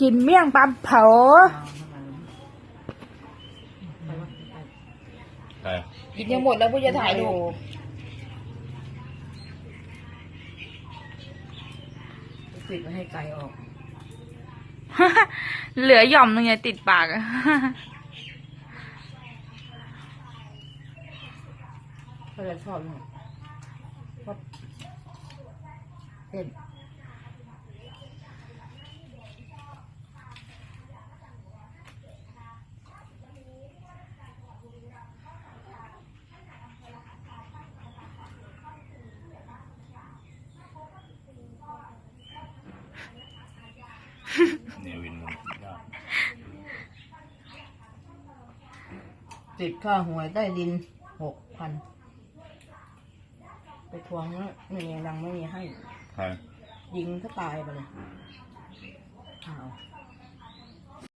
กินเมี่ยงปลาเผาใครกินยังหมดแล้วพูจะถ่ายดูปิดไม่ให้ไก่ออก เหลือหย่อมนึงอย่าติดปากอะก็เลยชอบเนี่ยชอบเผ็ด เนวินมันยากติดค่าหวยใต้ดินหกพัน ไปทวงแล้วไม่มีรังไม่มีให้ ใครยิงก็ตายไปเลยอ้าว